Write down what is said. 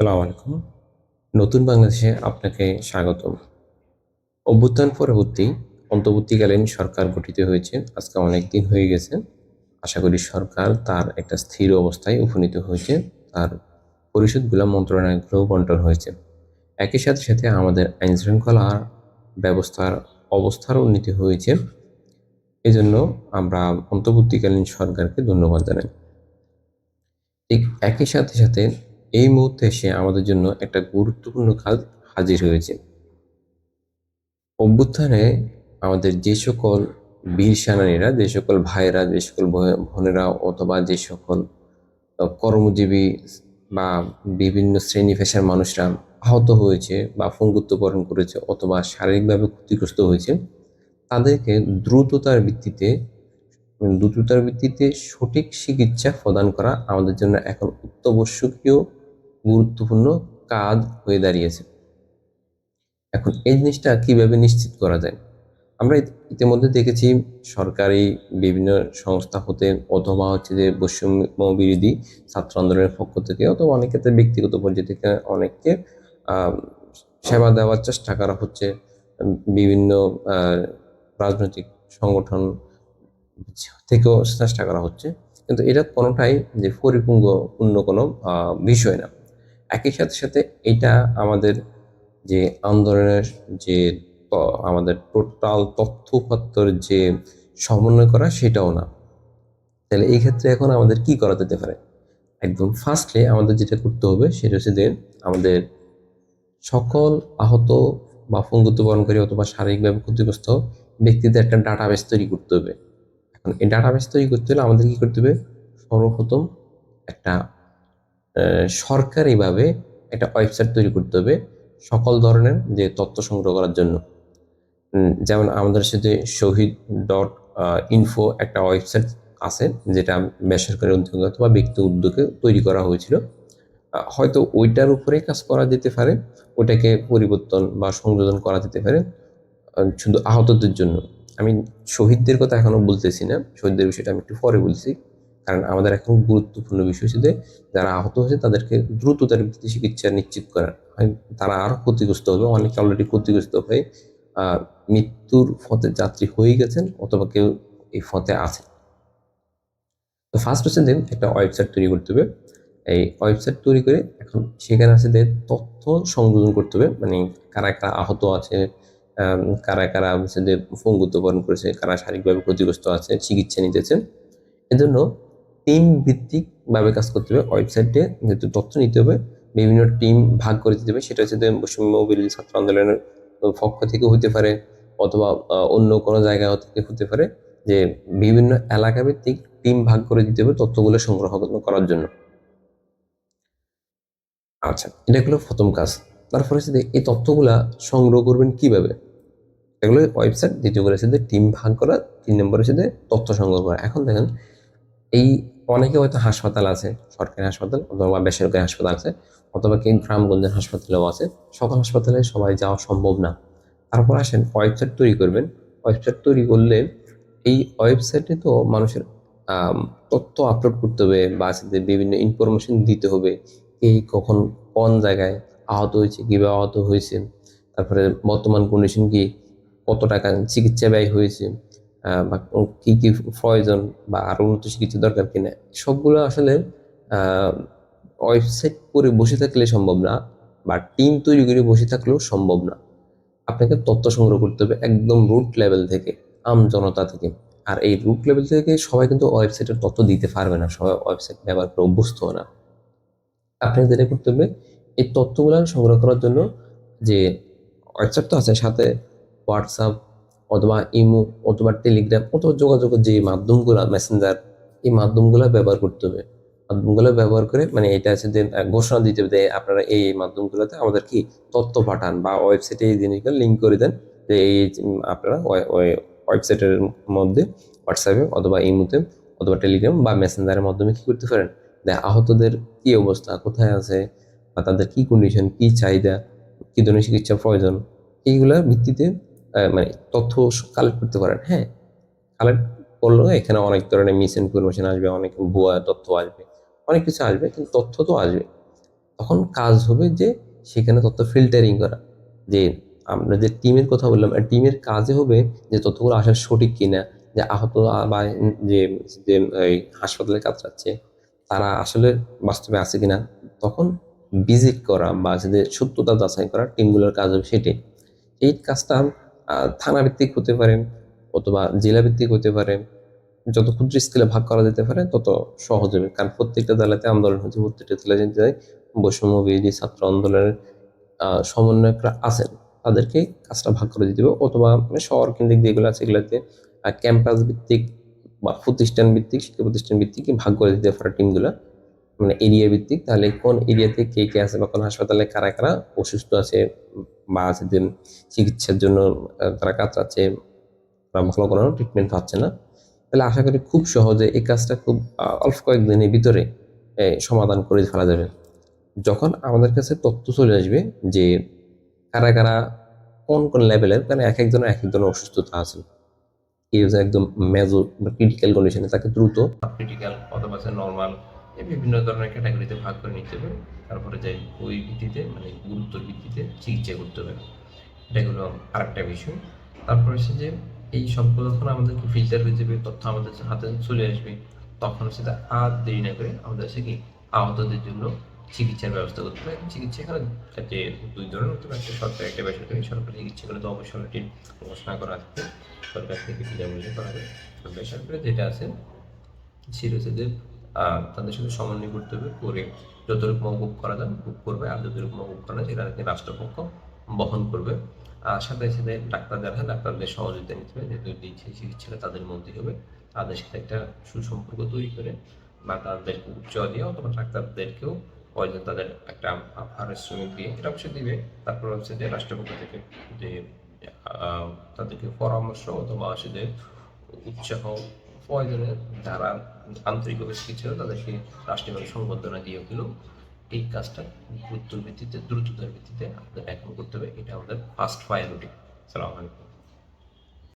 সালাম আলাইকুম। নতুন বাংলাদেশে আপনাকে স্বাগতম। অভ্যুত্থান পরবর্তী অন্তর্বর্তীকালীন সরকার গঠিত হয়েছে। আজকে অনেক দিন হয়ে গেছে। আশা করি সরকার তার একটা স্থির অবস্থায় উপনীত হয়েছে। তার পরিষদগুলো মন্ত্রণালয়গুলো বন্টন হয়েছে। একই সাথে সাথে আমাদের আইন শৃঙ্খলা ব্যবস্থার অবস্থার উন্নতি হয়েছে। এজন্য আমরা অন্তর্বর্তীকালীন সরকারকে ধন্যবাদ জানাই। ঠিক একই সাথে সাথে এই মুহূর্তে এসে আমাদের জন্য একটা গুরুত্বপূর্ণ কাজ হাজির হয়েছে। অভ্যুত্থানে আমাদের যে সকল বীর সেনানীরা, যে সকল ভাইয়েরা, যে সকল বোনেরা অথবা যে সকল কর্মজীবী বা বিভিন্ন শ্রেণি পেশার মানুষরা আহত হয়েছে বা বরণ করেছে অথবা শারীরিকভাবে ক্ষতিগ্রস্ত হয়েছে, তাদেরকে দ্রুততার ভিত্তিতে দ্রুততার ভিত্তিতে সঠিক চিকিৎসা প্রদান করা আমাদের জন্য এখন অত্যাবশ্যকীয় গুরুত্বপূর্ণ কাজ হয়ে দাঁড়িয়েছে। এখন এই জিনিসটা কীভাবে নিশ্চিত করা যায়? আমরা ইতিমধ্যে দেখেছি সরকারি বিভিন্ন সংস্থা হতে অথবা হচ্ছে যে বৈষম্য বিরোধী ছাত্র আন্দোলনের পক্ষ থেকে অথবা অনেক ক্ষেত্রে ব্যক্তিগত পর্যায়ে থেকে অনেককে সেবা দেওয়ার চেষ্টা করা হচ্ছে। বিভিন্ন রাজনৈতিক সংগঠন থেকেও চেষ্টা করা হচ্ছে। কিন্তু এটা কোনোটাই যে পরিপূর্ণ পূর্ণ কোনো বিষয় না। একই সাথে সাথে এটা আমাদের যে আন্দোলনের যে আমাদের টোটাল তথ্যপত্র যে সমন্বয় করা সেটাও না। তাহলে এই ক্ষেত্রে এখন আমাদের কি করা যেতে পারে? একদম ফার্স্টলি আমাদের যেটা করতে হবে সেটা হচ্ছে যে আমাদের সকল আহত বা পঙ্গুত্ব বরণকারী অথবা শারীরিকভাবে ক্ষতিগ্রস্ত ব্যক্তিদের একটা ডাটাবেস তৈরি করতে হবে। এখন এই ডাটাবেস তৈরি করতে হলে আমাদের কি করতে হবে? সর্বপ্রথম একটা আহ, সরকারিভাবে একটা ওয়েবসাইট তৈরি করতে হবে সকল ধরনের যে তথ্য সংগ্রহ করার জন্য। যেমন আমাদের সাথে শহীদ ডট ইনফো একটা ওয়েবসাইট আছে যেটা বেসরকারি উদ্যোগে বা ব্যক্তি উদ্যোগে তৈরি করা হয়েছিল। হয়তো ওইটার উপরে কাজ করা যেতে পারে ওটাকে পরিবর্তন বা সংযোজন করা যেতে পারে শুধু আহতদের জন্য। আমি শহীদদের কথা এখনও বলতেছি না শহীদদের বিষয়টা আমি একটু পরে বলছি। কারণ আমাদের এখন গুরুত্বপূর্ণ বিষয় হচ্ছে যে যারা আহত হয়েছে তাদেরকে দ্রুত তার চিকিৎসা নিশ্চিত করা হয়, তারা আরও ক্ষতিগ্রস্ত হবে। অনেকে অলরেডি ক্ষতিগ্রস্ত হয়ে মৃত্যুর পথে যাত্রী হয়ে গেছেন অথবা কেউ এই পথে আছে তো ফার্স্ট হচ্ছে যে একটা ওয়েবসাইট তৈরি করতে হবে। এই ওয়েবসাইট তৈরি করে এখন সেখানে আছে যে তথ্য সংযোজন করতে হবে। মানে কারা কারা আহত আছে কারা কারা হচ্ছে যে পঙ্গুত্ব বরণ করেছে, কারা শারীরিকভাবে ক্ষতিগ্রস্ত আছে, চিকিৎসা নিতেছেন। এজন্য টিম ভিত্তিক ভাবে কাজ করতে হবে ওয়েবসাইটে যেহেতু তথ্য নিতে হবে, বিভিন্ন টিম ভাগ করে দিতে হবে, সেটা হচ্ছে বৈষম্য বিরোধী ছাত্র আন্দোলনের পক্ষ থেকে হতে পারে অথবা অন্য কোনো জায়গা থেকে হতে পারে যে বিভিন্ন এলাকা ভিত্তিক টিম ভাগ করে দিতে হবে তথ্যগুলো সংগ্রহ করার জন্য। আচ্ছা এটা হলো প্রথম কাজ। তারপরে হচ্ছে এই তথ্যগুলা সংগ্রহ করবেন কীভাবে? এগুলো ওয়েবসাইট দ্বিতীয় করে টিম ভাগ করা, তিন নম্বর হচ্ছে তথ্য সংগ্রহ করা। এখন দেখেন, এই অনেকে হয়তো হাসপাতাল আছে, সরকারি হাসপাতাল অথবা বেসরকারি হাসপাতাল আছে, অথবা কি গ্রামগঞ্জের হাসপাতালেও আছে। সকল হাসপাতালে সবাই যাওয়া সম্ভব না। তারপর আসেন ওয়েবসাইট তৈরি করবেন। ওয়েবসাইট তৈরি করলে এই ওয়েবসাইটে তো মানুষের তথ্য আপলোড করতে হবে বা বিভিন্ন ইনফরমেশন দিতে হবে এই কখন কোন জায়গায় আহত হয়েছে, কীভাবে আহত হয়েছে। তারপরে বর্তমান কন্ডিশন কি, কত টাকা চিকিৎসা ব্যয় হয়েছে। বা কি কি প্রয়োজন বা আরও উন্নত কিছু দরকার কিনা, সবগুলো আসলে ওয়েবসাইট করে বসে থাকলে সম্ভব না বা টিম তৈরি করে বসে থাকলেও সম্ভব না। আপনাকে তথ্য সংগ্রহ করতে হবে একদম রুট লেভেল থেকে, আম জনতা থেকে। আর এই রুট লেভেল থেকে সবাই কিন্তু ওয়েবসাইটের তথ্য দিতে পারবে না, সবাই ওয়েবসাইট ব্যবহার করে অভ্যস্ত না। আপনাকে যেটা করতে হবে, এই তথ্যগুলো সংগ্রহ করার জন্য যে হোয়াটসঅ্যাপ তো আছে, সাথে হোয়াটসঅ্যাপ অথবা ইমো, অথবা টেলিগ্রাম, অথবা যোগাযোগের যে মাধ্যমগুলো মেসেঞ্জার এই মাধ্যমগুলো ব্যবহার করতে হবে। মাধ্যমগুলো ব্যবহার করে মানে এটা আছে যে ঘোষণা দিতে হবে আপনারা এই মাধ্যমগুলোতে আমাদের কি তথ্য পাঠান বা ওয়েবসাইটে এই জিনিসগুলো লিঙ্ক করে দেন। যে এই আপনারা ওয়েবসাইটের মধ্যে হোয়াটসঅ্যাপে অথবা ইমোতে অথবা টেলিগ্রাম বা মেসেঞ্জারের মাধ্যমে কি করতে পারেন? আহতদের কি অবস্থা, কোথায় আছে বা তাদের কি কন্ডিশন কি চাহিদা, কি ধরনের চিকিৎসা প্রয়োজন, এইগুলোর ভিত্তিতে মানে তথ্য কালেক্ট করতে পারেন হ্যাঁ? কালেক্ট করলেও এখানে অনেক ধরনের মিস ইনফরমেশন আসবে, অনেক ভুয়া তথ্য আসবে। অনেক কিছু আসবে, কিন্তু তথ্য তো আসবে। তখন কাজ হবে যে সেখানে তথ্য ফিল্টারিং করা। যে আমরা যে টিমের কথা বললাম টিমের কাজে হবে যে তথ্যগুলো আসলে সঠিক কিনা, যে আহত বা যে যে, এই হাসপাতালে কাতরাচ্ছে তারা আসলে বাস্তবে আছে কিনা, তখন ভিজিট করা বা যে সত্যতা যাচাই করা টিমগুলোর কাজ হবে সেটাই। এই কাজটা থানা ভিত্তিক হতে পারে অথবা জেলা ভিত্তিক হতে পারে। যত ক্ষুদ্র স্কেলে ভাগ করা যেতে পারে, তত সহজ হবে। কারণ প্রত্যেকটা জেলাতে আন্দোলন হচ্ছে প্রত্যেকটা জেলাতে বৈষম্য বিরোধী ছাত্র আন্দোলনের সমন্বয়করা আছেন, তাদেরকে কাজটা ভাগ করে দিতে হবে। অথবা শহর কেন্দ্রিক যেগুলো আছে, এগুলোতে ক্যাম্পাস ভিত্তিক বা প্রতিষ্ঠান ভিত্তিক, শিক্ষা প্রতিষ্ঠান ভিত্তিক ভাগ করে দিতে পারে টিমগুলো। মানে এরিয়া ভিত্তিক, তাহলে কোন এরিয়াতে কে কে আছে বা কোন হাসপাতালে কারা কারা অসুস্থ আছে বা যে চিকিৎসার জন্য তারা কাতরাচ্ছে বা ভালো কোনো ট্রিটমেন্ট পাচ্ছে না। তাহলে আশা করি খুব সহজে এই কাজটা খুব অল্প কয়েকদিনের ভিতরে সমাধান করে ফেলা যাবে। যখন আমাদের কাছে তথ্য চলে আসবে যে কারা কারা কোন কোন লেভেলের কারণ এক একজনের এক এক ধরনের অসুস্থতা আছে কেউ একদম মেজর বা ক্রিটিক্যাল কন্ডিশনে তাকে দ্রুত ক্রিটিক্যাল অথবা নর্মাল বিভিন্ন ধরনের ক্যাটাগরিতে ভাগ করে নিতে হবে। তারপরে যে ওই ভিত্তিতে মানে গুরুত্বর ভিত্তিতে চিকিৎসা করতে হবে। এটা হলো আরেকটা বিষয়। তারপর হচ্ছে যে এই সবগুলো যখন আমাদেরকে ফিল্টার হয়ে যাবে, তথ্য আমাদের হাতে চলে আসবে, তখন সেটা আর দেরি না করে আমাদের হচ্ছে কি আহতদের জন্য চিকিৎসার ব্যবস্থা করতে হবে। চিকিৎসা এখানে যে দুই ধরনের হতে পারে, একটা সরকারি, একটা বেসরকারি। সরকারি চিকিৎসাগুলো তো অবশ্যই অলরেডি ঘোষণা করা আছে। সরকার থেকে বিনামূল্যে করা হবে। বেসরকারি যেটা আছে, সেটা হচ্ছে যে তাদের সাথে সমন্বয় করতে হবে করে যতটুকু মৌকুব করা যায় বুক করবে আর যতটুকু মৌকুব করা যায় সেটা রাষ্ট্রপক্ষ বহন করবে। আর সাথে সাথে ডাক্তার যারা ডাক্তারদের সহযোগিতা নিতে হবে, যেহেতু দিচ্ছে চিকিৎসাটা তাদের মধ্যে হবে, তাদের সাথে একটা সুসম্পর্ক তৈরি করে বা তাদেরকে উৎসাহ দিয়ে অথবা ডাক্তারদেরকেও প্রয়োজন তাদের একটা পারিশ্রমিক দিয়ে এটা অবশ্যই দিবে। তারপর হচ্ছে যে রাষ্ট্রপক্ষ থেকে যে তাদেরকে পরামর্শ অথবা যে উৎসাহ প্রয়োজনে যারা আন্তরিকভাবে চিকিৎসা ছিল তাদেরকে রাষ্ট্রীয়ভাবে সংবর্ধনা দিয়েও কিন্তু এই কাজটা গুরুত্বর ভিত্তিতে, দ্রুততার ভিত্তিতে আমাদের এখন করতে হবে। এটা আমাদের ফার্স্ট প্রায়োরিটি সালাম আলাইকুম।